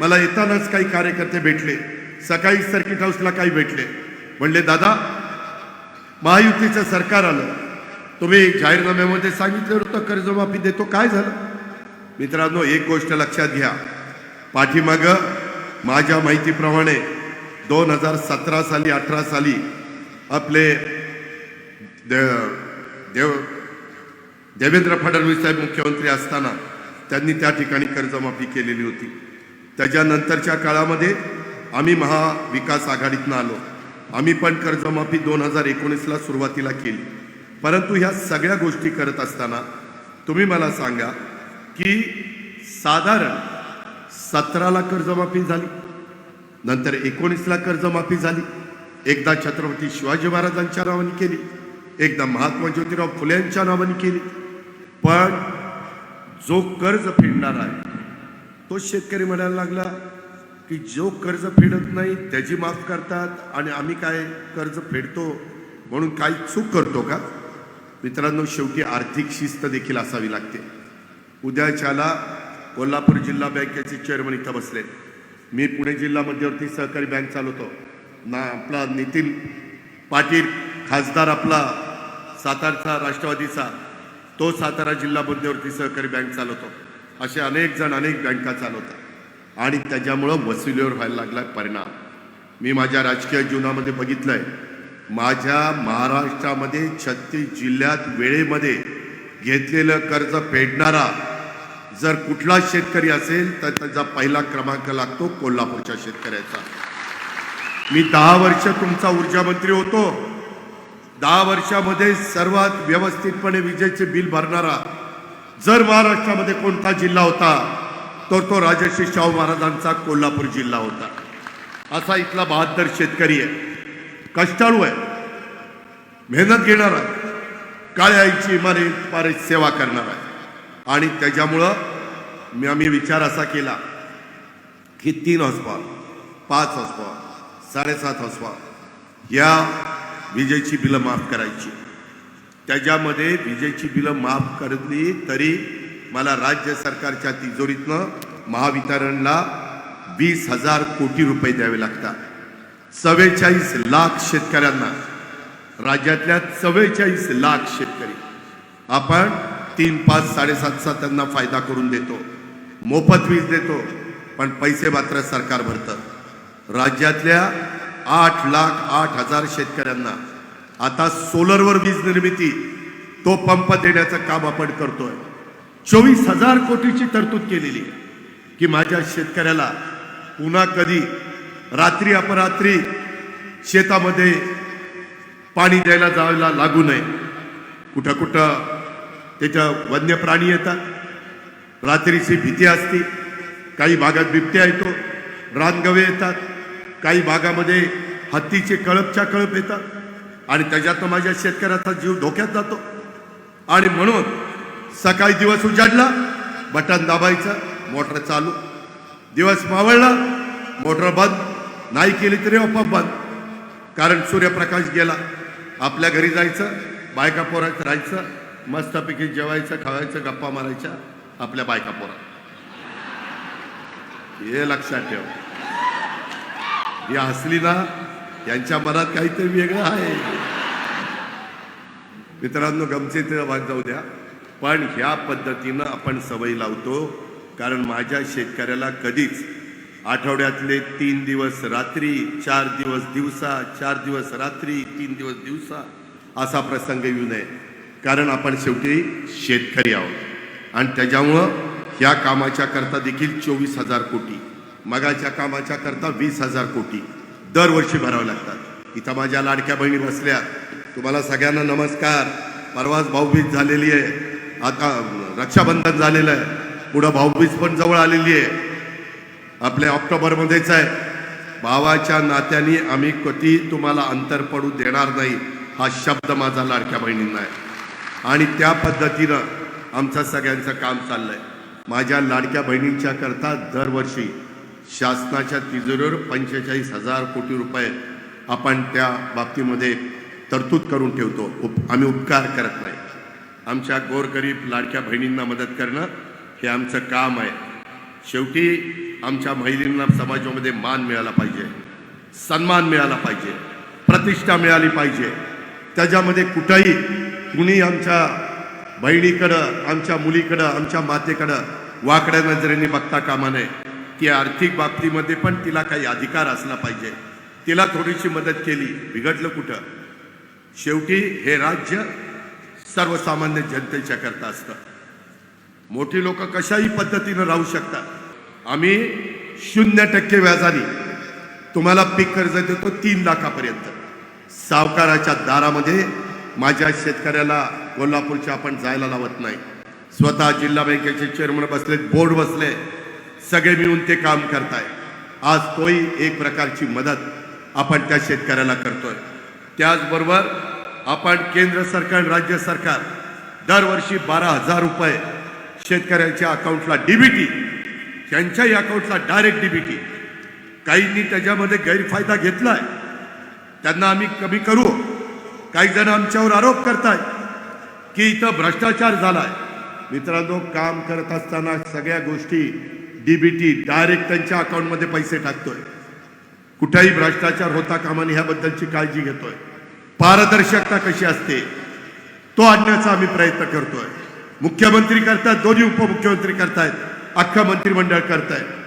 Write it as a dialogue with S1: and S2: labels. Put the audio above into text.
S1: मला येतानाच काही कार्यकर्ते भेटले. सकाळी सर्किट हाऊसला काही भेटले. म्हणले दादा महायुतीचं सरकार आलं. तुम्ही जाहीरनाम्यामध्ये सांगितलं होतं कर्जमाफी देतो. काय झालं? मित्रांनो एक गोष्ट लक्षात घ्या. पाठीमाग माझ्या माहितीप्रमाणे दोन हजार सतरा साली अठरा साली आपले दे- देव देवेंद्र फडणवीस साहेब मुख्यमंत्री असताना त्यांनी त्या ठिकाणी कर्जमाफी केलेली होती. त्याच्यानंतरच्या काळामध्ये आम्ही महाविकास आघाडीतनं आलो. आम्ही पण कर्जमाफी दोन हजार एकोणीसला सुरुवातीला केली. परंतु ह्या सगळ्या गोष्टी करत असताना तुम्ही मला सांगा की साधारण सतराला कर्जमाफी झाली नंतर एकोणीसला कर्जमाफी झाली एकदा छत्रपती शिवाजी महाराजांच्या नावाने केली एकदा महात्मा ज्योतिराव फुले यांच्या नावाने केली. पण जो कर्ज फेडणार आहे तो शेतकरी म्हणायला लागला की जो कर्ज फेडत नाही त्याची माफ करतात आणि आम्ही काय कर्ज फेडतो म्हणून काही चूक करतो का? मित्रांनो शेवटी आर्थिक शिस्त देखील असावी लागते. उद्याच्याला कोल्हापूर जिल्हा बँकेचे चेअरमन इथं बसले. मी पुणे जिल्हा मध्यवर्ती सहकारी बँक चालवतो. ना आपला नितीन पाटील खासदार आपला सातारचा राष्ट्रवादीचा तो सातारा जिल्हा मध्यवर्ती सहकारी बँक चालवतो. असे अनेक जण अनेक बँका चालवतात. आणि त्याच्यामुळं वसुलीवर व्हायला लागला परिणाम. मी माझ्या राजकीय जीवनामध्ये बघितलंय. माझ्या महाराष्ट्रामध्ये छत्तीस जिल्ह्यात वेळेमध्ये घेतलेलं कर्ज फेडणारा जर कुठला शेतकरी असेल तर त्याचा पहिला क्रमांक लागतो कोल्हापूरच्या शेतकऱ्याचा. मी दहा वर्ष तुमचा ऊर्जा मंत्री होतो. दहा वर्षामध्ये सर्वात व्यवस्थितपणे विजेचे बिल भरणारा जर महाराष्ट्रामध्ये कोणता जिल्हा होता तर तो राजश्री शाहू महाराजांचा कोल्हापूर जिल्हा होता. असा इथला बहात्तर शेतकरी आहे. कष्टाळू आहे. मेहनत घेणार आहे. काळ्या आईची इमारत पारे सेवा करणार आहे. आणि त्याच्यामुळं मी आम्ही विचार असा केला की तीन हसवा पाच हसवा साडेसात हसवा या विजेची बिलं माफ करायची. त्याच्यामध्ये विजेची बिलं माफ करली तरी मला राज्य सरकारच्या तिजोरीतनं महावितरणला वीस हजार कोटी रुपये द्यावे लागतात. चव्वेचाळीस लाख शेतकऱ्यांना राज्यातल्या चव्वेचाळीस लाख शेतकरी. आपण तीन पाच साडेसातचा त्यांना फायदा करून देतो. मोफत वीज देतो पण पैसे मात्र सरकार भरतं. राज्यातल्या आठ लाख आठ हजार शेतकऱ्यांना आता सोलरवर वीज निर्मिती तो पंप देण्याचं काम आपण करतोय. चोवीस हजार कोटीची तरतूद केलेली आहे की माझ्या शेतकऱ्याला पुन्हा कधी रात्री अपरात्री शेतामध्ये पाणी द्यायला जायला लागू नये. कुठं कुठं त्याच्या वन्य प्राणी येतात. रात्रीची भीती असते. काही भागात बिबट्या येतो. रानगवे येतात. काही भागामध्ये हत्तीचे कळपच्या कळप येतात. आणि त्याच्यातनं माझ्या शेतकऱ्याचा जीव धोक्यात जातो. आणि म्हणून सकाळी दिवस उजाडला बटन दाबायचं मोटर चालू. दिवस मावळला मोटर बंद नाही केली तरी आपोआप बंद. कारण सूर्यप्रकाश गेला. आपल्या घरी जायचं बायका पोरात राहायचं मस्तपैकी जेवायचं खावायचं गप्पा मारायच्या आपल्या बायका पोरात. हे लक्षात ठेव. ही हसली ना यांच्या मनात काहीतरी वेगळं आहे. मित्रांनो गमतीत वाद जाऊ द्या. पण ह्या पद्धतीनं आपण सवय लावतो कारण माझ्या शेतकऱ्याला कधीच आठवड्यातले तीन दिवस रात्री चार दिवस दिवसा चार दिवस रात्री तीन दिवस दिवसा असा प्रसंग येऊ नये. कारण आपण शेवटी शेतकरी आहोत. आणि त्याच्यामुळं ह्या कामाच्या करता देखील चोवीस हजार कोटी. मगाच्या कामाच्या करता वीस हजार कोटी. दरवर्षी भरावे लागतात. इथं माझ्या लाडक्या बहिणी बसल्या. तुम्हाला सगळ्यांना नमस्कार. परवाच भाऊबीज झालेली आहे. आता रक्षाबंधन झालेलं आहे. पुढं भाऊबीज पण जवळ आलेली आहे. आपल्या ऑक्टोबरमध्येच आहे. भावाच्या नात्याने आम्ही कधी तुम्हाला अंतर पडू देणार नाही हा शब्द माझा लाडक्या बहिणींना आहे. आणि त्या पद्धतीनं आमचं सगळ्यांचं काम चाललंय. माझ्या लाडक्या बहिणींच्या करता दरवर्षी शासनाच्या तिजोरीवर पंचेचाळीस हजार कोटी रुपये आपण त्या बाबतीमध्ये तरतूद करून ठेवतो. उप आम्ही उपकार करत नाही. आमच्या गोरगरीब लाडक्या बहिणींना मदत करणं हे आमचं काम आहे. शेवटी आमच्या महिलांना समाजामध्ये मान मिळाला पाहिजे. सन्मान मिळाला पाहिजे. प्रतिष्ठा मिळाली पाहिजे. त्याच्यामध्ये कुठंही कुणी आमच्या बहिणीकडं आमच्या मुलीकडं आमच्या मातेकडं वाकड्या नजरेने बघता कामा नये. ती आर्थिक बाबतीमध्ये पण तिला काही अधिकार असला पाहिजे. तिला थोडीशी मदत केली. बिघडलं कुठं? शेवटी हे राज्य सर्वसामान्य जनतेच्या करता असतं. मोठी लोक कशाही पद्धतीनं राहू शकतात. आम्ही शून्य टक्के व्याजाने तुम्हाला पीक कर्ज देतो तीन लाखापर्यंत. सावकाराच्या दारामध्ये माझ्या शेतकऱ्याला कोल्हापूरच्या आपण जायला लावत नाही. स्वतः जिल्हा बँकेचे चेअरमन बसलेत बोर्ड बसले. सगळे मिळून ते काम करताय. आज तोही एक प्रकारची मदत आपण त्या शेतकऱ्याला करतोय. त्याचबरोबर आपण केंद्र सरकार राज्य सरकार दरवर्षी बारा हजार रुपये शेतकऱ्यांच्या अकाउंटला डीबीटी त्यांच्याही अकाउंटला डायरेक्ट डीबीटी काहींनी त्याच्यामध्ये गैरफायदा घेतलाय. त्यांना आम्ही कमी करू. काही जण आमच्यावर आरोप करताय की इथं भ्रष्टाचार झालाय. मित्रांनो काम करत असताना सगळ्या गोष्टी डीबीटी डायरेक्ट त्यांच्या अकाउंटमध्ये पैसे टाकतोय. कुठेही भ्रष्टाचार होता कामा नये ह्याबद्दलची काळजी घेतोय. पारदर्शकता कशी असते तो आणण्याचा आम्ही प्रयत्न करतोय. मुख्यमंत्री करतायत दोन्ही उपमुख्यमंत्री करतायत अख्खं मंत्रिमंडळ करतायत